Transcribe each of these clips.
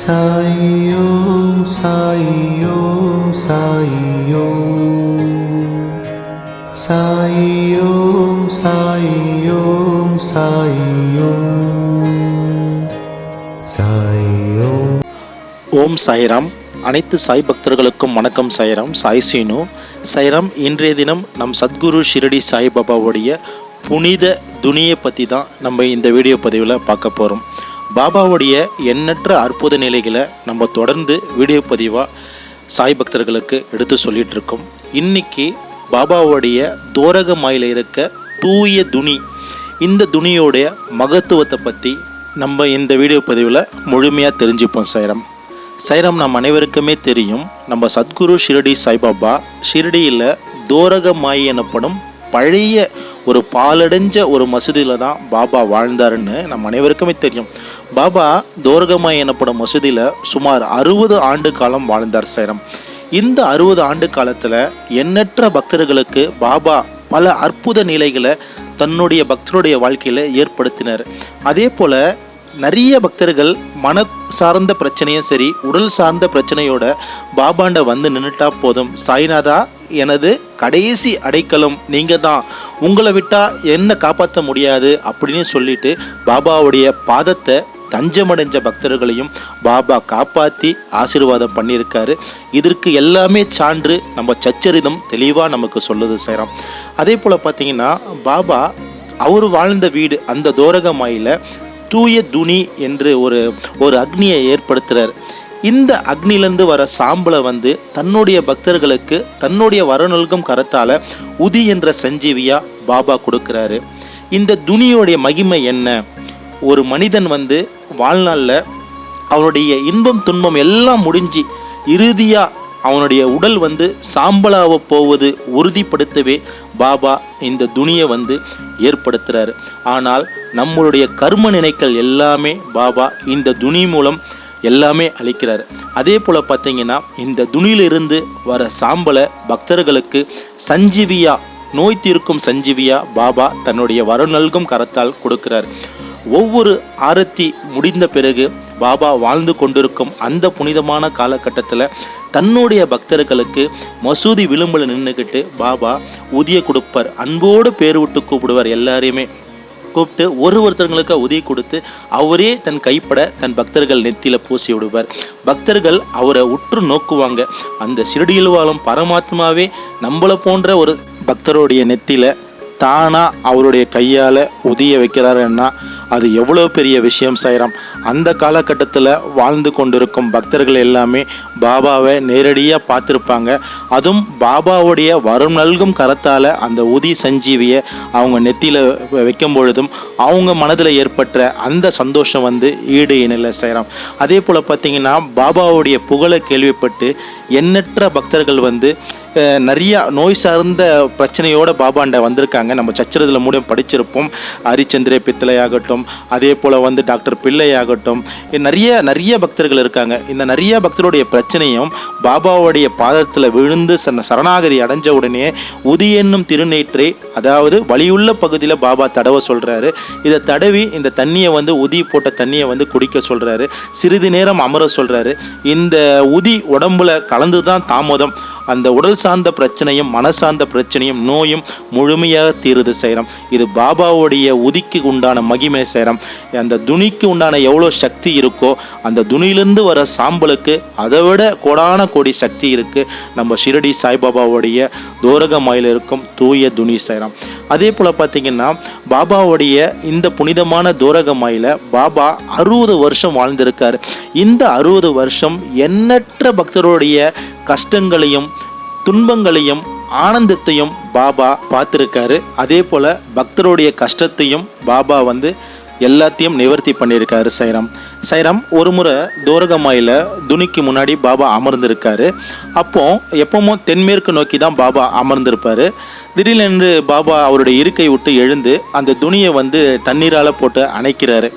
சாய் ஓம் சாய் ஓம் சாய் ஓம் சாய் ஓம் ஓம் ஓம் ஓம் ஓம் சாய்ராம். அனைத்து சாய் பக்தர்களுக்கும் வணக்கம் சாய்ராம். சாய் சீனு. சாய்ராம் இன்றைய தினம் நம் சத்குரு ஷிரடி சாய்பாபாவுடைய புனித துணியை பற்றி தான் நம்ம இந்த வீடியோ பதிவில் பார்க்க போகிறோம் பாபாவுடைய எண்ணற்ற அற்புத நிலைகளை நம்ம தொடர்ந்து வீடியோ பதிவாக சாய் பக்தர்களுக்கு எடுத்து சொல்லிகிட்டு இருக்கோம் இன்றைக்கி பாபாவுடைய தோரகமாயில் இருக்க தூய துணி இந்த துணியோடைய மகத்துவத்தை பற்றி நம்ம இந்த வீடியோ பதிவில் முழுமையாக தெரிஞ்சுப்போம் சைரம். சைரம் நம் அனைவருக்குமே தெரியும் நம்ம சத்குரு ஷிரடி சாய்பாபா ஷிரடியில் தோரக மாய் எனப்படும் பழைய ஒரு பாலடைஞ்ச ஒரு மசூதியில் தான் பாபா வாழ்ந்தாருன்னு நம்ம அனைவருக்குமே தெரியும். பாபா தோர்கமாய் எனப்படும் மசூதியில் சுமார் அறுபது ஆண்டு காலம் வாழ்ந்தார் சைரம். இந்த அறுபது ஆண்டு காலத்தில் எண்ணற்ற பக்தர்களுக்கு பாபா பல அற்புத நிலைகளை தன்னுடைய பக்தருடைய வாழ்க்கையில் ஏற்படுத்தினார். அதே போல் நிறைய பக்தர்கள் மன சார்ந்த பிரச்சனையும் சரி உடல் சார்ந்த பிரச்சனையோட பாபாண்ட வந்து நின்றுட்டா போதும். சாய்நாதா எனது கடைசி அடைக்கலம் நீங்கள் தான் உங்களை விட்டால் என்ன காப்பாற்ற முடியாது அப்படின்னு சொல்லிட்டு பாபாவுடைய பாதத்தை தஞ்சமடைஞ்ச பக்தர்களையும் பாபா காப்பாற்றி ஆசீர்வாதம் பண்ணியிருக்காரு. இதற்கு எல்லாமே சான்று நம்ம சச்சரிதம் தெளிவாக நமக்கு சொல்லுது சேரம். அதே போல் பார்த்தீங்கன்னா பாபா அவர் வாழ்ந்த வீடு அந்த தோரகமாயில் தூய துணி என்று ஒரு ஒரு அக்னியை ஏற்படுத்துகிறார் இந்த அக்னிலேருந்து வர சாம்பலை வந்து தன்னுடைய பக்தர்களுக்கு தன்னுடைய வரநல்கும் கரத்தால் உதி என்ற சஞ்சீவியா பாபா கொடுக்குறாரு. இந்த துணியோடைய மகிமை என்ன? ஒரு மனிதன் வந்து வாழ்நாளில் அவனுடைய இன்பம் துன்பம் எல்லாம் முடிஞ்சு இறுதியாக அவனுடைய உடல் வந்து சாம்பலாக போவது உறுதிப்படுத்தவே பாபா இந்த துணியை வந்து ஏற்படுத்துகிறாரு ஆனால் நம்மளுடைய கர்ம நினைக்கல் எல்லாமே பாபா இந்த துணி மூலம் எல்லாமே அளிக்கிறார். அதே போல் பார்த்தீங்கன்னா இந்த துணியிலிருந்து வர சாம்பலை பக்தர்களுக்கு சஞ்சீவியா நோய் தீர்க்கும் சஞ்சீவியா பாபா தன்னுடைய வருநல்கும் கரத்தால் கொடுக்கிறார். ஒவ்வொரு ஆரத்தி முடிந்த பிறகு பாபா வாழ்ந்து கொண்டிருக்கும் அந்த புனிதமான காலகட்டத்தில் தன்னுடைய பக்தர்களுக்கு மசூதி விளிம்பில் நின்றுக்கிட்டு பாபா உதிய கொடுப்பார். அன்போடு பேர் விட்டு கூப்பிடுவார் எல்லாரையுமே. கூப்பிட்டு ஒரு ஒருத்தவங்களுக்கு உதவி கொடுத்து அவரே தன் கைப்பட தன் பக்தர்கள் நெத்தியில் பூசி விடுவார். பக்தர்கள் அவரை உற்று நோக்குவாங்க. அந்த சிறுடியில் வாழும் பரமாத்மாவே நம்மளை போன்ற ஒரு பக்தருடைய நெத்தியில் தானாக அவருடைய கையால் உதிய வைக்கிறாருன்னா அது எவ்வளோ பெரிய விஷயம் செய்கிறோம் அந்த காலகட்டத்தில் வாழ்ந்து கொண்டிருக்கும் பக்தர்கள் எல்லாமே பாபாவை நேரடியாக பார்த்துருப்பாங்க. அதுவும் பாபாவுடைய வரும் நல்கும் கரத்தால் அந்த உதி சஞ்சீவியை அவங்க நெத்தியில் வைக்கும் பொழுதும் அவங்க மனதில் ஏற்பட்ட அந்த சந்தோஷம் வந்து ஈடு இணையில் செய்கிறான் அதே போல் பார்த்தீங்கன்னா பாபாவுடைய புகழை கேள்விப்பட்டு எண்ணற்ற பக்தர்கள் வந்து நிறையா நோய் சார்ந்த பிரச்சனையோட பாபாண்ட வந்திருக்காங்க. நம்ம சச்சரத்தில் மூலியம் படிச்சிருப்போம். ஹரிச்சந்திர பித்தளை ஆகட்டும் அதே போல் வந்து டாக்டர் பிள்ளை ஆகட்டும் நிறைய நிறைய பக்தர்கள் இருக்காங்க. இந்த நிறைய பக்தருடைய பிரச்சனையும் பாபாவுடைய பாதத்தில் விழுந்து சரண- சரணாகதி அடைஞ்ச உடனே உதி என்னும் திருநீற்றை அதாவது வலியுள்ள பகுதியில் பாபா தடவ சொல்கிறாரு இதை தடவி இந்த தண்ணியை வந்து உதி போட்ட தண்ணியை வந்து குடிக்க சொல்கிறாரு சிறிது நேரம் அமர சொல்கிறாரு இந்த உதி உடம்புல கலந்து தான் தாமதம். அந்த உடல் சார்ந்த பிரச்சனையும் மனசார்ந்த பிரச்சனையும் நோயும் முழுமையாக தீருது செய்கிறோம் இது பாபாவுடைய உதிக்கு உண்டான மகிமை செய்கிறோம் அந்த துணிக்கு உண்டான எவ்வளோ சக்தி இருக்கோ அந்த துணியிலிருந்து வர சாம்பலுக்கு அதை விட கோடான கோடி சக்தி இருக்குது நம்ம ஷிரடி சாய்பாபாவுடைய தோரகமாயில் இருக்கும் தூய துணி செய்கிறோம் அதே போல் பார்த்தீங்கன்னா பாபாவுடைய இந்த புனிதமான தோரகமாயில் பாபா அறுபது வருஷம் வாழ்ந்திருக்காரு. இந்த அறுபது வருஷம் எண்ணற்ற பக்தருடைய கஷ்டங்களையும் துன்பங்களையும் ஆனந்தத்தையும் பாபா பார்த்துருக்காரு. அதே போல் பக்தருடைய கஷ்டத்தையும் பாபா வந்து எல்லாத்தையும் நிவர்த்தி பண்ணியிருக்காரு சைரம். சைரம் ஒரு முறை தோரகமாயில் துணிக்கு முன்னாடி பாபா அமர்ந்திருக்காரு. அப்போ எப்பவும் தென்மேற்கு நோக்கி தான் பாபா அமர்ந்திருப்பார். திடீரென்று பாபா அவருடைய இருக்கை விட்டு எழுந்து அந்த துணியை வந்து தண்ணீரால் போட்டு அணைக்கிறாரு.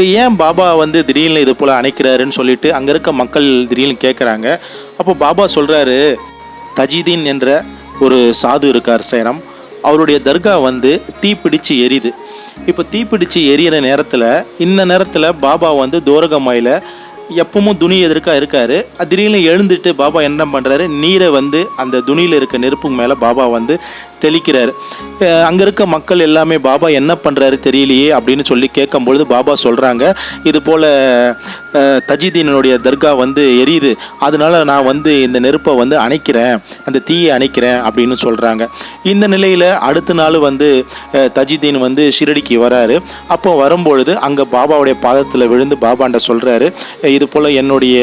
ஏன் பாபா வந்து திடீர்னு இது போல் அணைக்கிறாருன்னு சொல்லிட்டு அங்கே இருக்க மக்கள் திடீர்னு கேட்குறாங்க அப்போ பாபா சொல்கிறாரு தஜிதீன் என்ற ஒரு சாது இருக்கார் சேரம் அவருடைய தர்கா வந்து தீப்பிடிச்சு எரியுது. இப்போ தீப்பிடிச்சு எரியிற நேரத்தில் இந்த நேரத்தில் பாபா வந்து தோரகமாயில் எப்பவும் துணி எதிர்க்கா இருக்காரு. திடீர்னு எழுந்துட்டு பாபா என்ன பண்ணுறாரு நீரை வந்து அந்த துணியில் இருக்க நெருப்புக்கு மேலே பாபா வந்து தெளிக்கிறார். அங்கே இருக்க மக்கள் எல்லாமே பாபா என்ன பண்ணுறாரு தெரியலையே அப்படின்னு சொல்லி கேட்கும்பொழுது பாபா சொல்கிறாங்க இது போல் தஜிதீனுடைய தர்கா வந்து எரியுது. அதனால நான் வந்து இந்த நெருப்பை வந்து அணைக்கிறேன். அந்த தீயை அணைக்கிறேன் அப்படின்னு சொல்கிறாங்க இந்த நிலையில் அடுத்த நாள் வந்து தஜிதீன் வந்து ஷிரடிக்கு வராரு. அப்போ வரும்பொழுது அங்கே பாபாவுடைய பாதத்தில் விழுந்து பாபாண்ட சொல்கிறாரு இது போல் என்னுடைய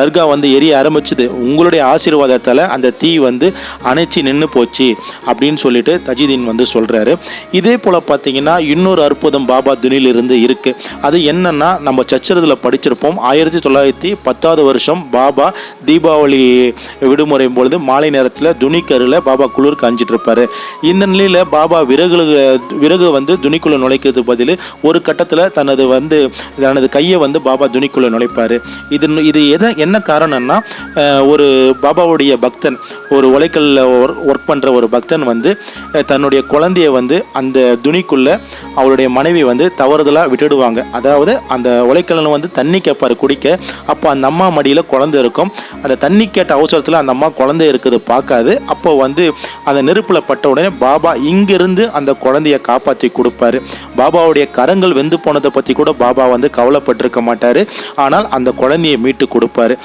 தர்கா வந்து எரிய ஆரம்பிச்சுது. உங்களுடைய ஆசீர்வாதத்தால் அந்த தீ வந்து அணைச்சி நின்று போச்சு. அப்படின்னு சொல்லிட்டு தஜிதீன் வந்து சொல்கிறாரு இதே போல் பார்த்தீங்கன்னா இன்னொரு அற்புதம் பாபா துனிலிருந்து இருக்குது அது என்னன்னா நம்ம சச்சரத்தில் படிச்சிருப்போம். ஆயிரத்தி தொள்ளாயிரத்தி பத்தாவது வருஷம் பாபா தீபாவளி விடுமுறை பொழுது மாலை நேரத்தில் துணிக்கருல பாபா குளிர் காஞ்சிட்டு இருப்பாரு இந்த நிலையில் பாபா விறகு விறகு வந்து துணிக்குள்ள நுழைக்கிறது பதில் ஒரு கட்டத்தில் தனது வந்து தனது கையை வந்து பாபா துணிக்குள்ள நுழைப்பார். இது இது எதை என்ன காரணம்னா ஒரு பாபாவுடைய பக்தன் ஒரு உலைக்கல்ல ஒர்க் பண்ணுற ஒரு பக்தன் வந்து தன்னுடைய குழந்தைய வந்து அந்த துணிக்குள்ளே அவருடைய மனைவி வந்து தவறுதலாக விட்டுடுவாங்க. அதாவது அந்த உலைக்கல்லில் வந்து தண்ணி கேட்பார் குடிக்க. அப்போ அந்த அம்மா மடியில் குழந்தை இருக்கும். அந்த தண்ணி கேட்ட அவசரத்தில் அந்த அம்மா குழந்தை இருக்குது பார்க்காது. அப்போ வந்து அந்த நெருப்பில் பட்ட உடனே பாபா இங்கிருந்து அந்த குழந்தைய காப்பாற்றி கொடுப்பாரு. பாபாவுடைய கரங்கள் வெந்து போனதை பற்றி கூட பாபா வந்து கவலைப்பட்டிருக்க மாட்டார். ஆனால் அந்த குழந்தையை மீட்டு கொடுப்பாரு.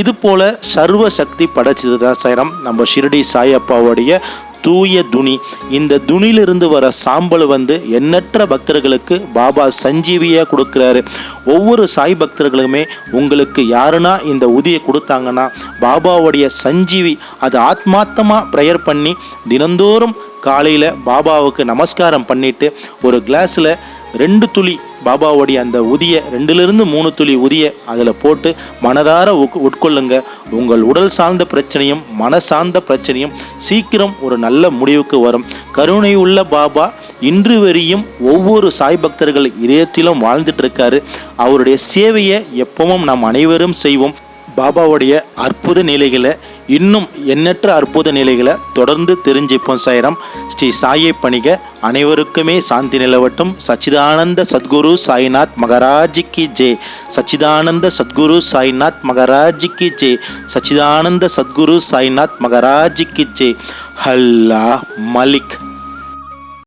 இது போல சர்வ சக்தி படைச்சது தான் சைரம். நம்ம ஷிரடி சாயப்பாவுடைய தூய துணி. இந்த துணியிலிருந்து வர சாம்பல் வந்து எண்ணற்ற பக்தர்களுக்கு பாபா சஞ்சீவியாக கொடுக்குறாரு. ஒவ்வொரு சாய் பக்தர்களுமே உங்களுக்கு யாருன்னா இந்த உதியை கொடுத்தாங்கன்னா பாபாவுடைய சஞ்சீவி அது ஆத்மார்த்தமாக ப்ரேயர் பண்ணி தினந்தோறும் காலையில் பாபாவுக்கு நமஸ்காரம் பண்ணிட்டு ஒரு கிளாஸில் ரெண்டு துளி பாபாவுடைய அந்த உதிய ரெண்டுலேருந்து மூணு துளி உதிய அதில் போட்டு மனதார உக்- உட்கொள்ளுங்க. உங்கள் உடல் சார்ந்த பிரச்சனையும் மன சார்ந்த பிரச்சனையும் சீக்கிரம் ஒரு நல்ல முடிவுக்கு வரும். கருணை உள்ள பாபா இன்று வரையும் ஒவ்வொரு சாய் பக்தர்கள் இதயத்திலும் வாழ்ந்துட்டு இருக்காரு. அவருடைய சேவையை எப்பவும் நாம் அனைவரும் செய்வோம். பாபாவுடைய அற்புத நிலைகளை இன்னும் எண்ணற்ற அற்புத நிலைகளை தொடர்ந்து தெரிஞ்சுப்போம் சாயிரம். ஸ்ரீ சாயை பணிக அனைவருக்குமே சாந்தி நிலவட்டும். சச்சிதானந்த சத்குரு சாய்நாத் மகராஜிக்கு ஜெய். சச்சிதானந்த சத்குரு சாய்நாத் மகராஜிக்கு ஜெய். சச்சிதானந்த சத்குரு சாய்நாத் மகராஜிக்கு ஜெய். ஹல்லா மலிக்.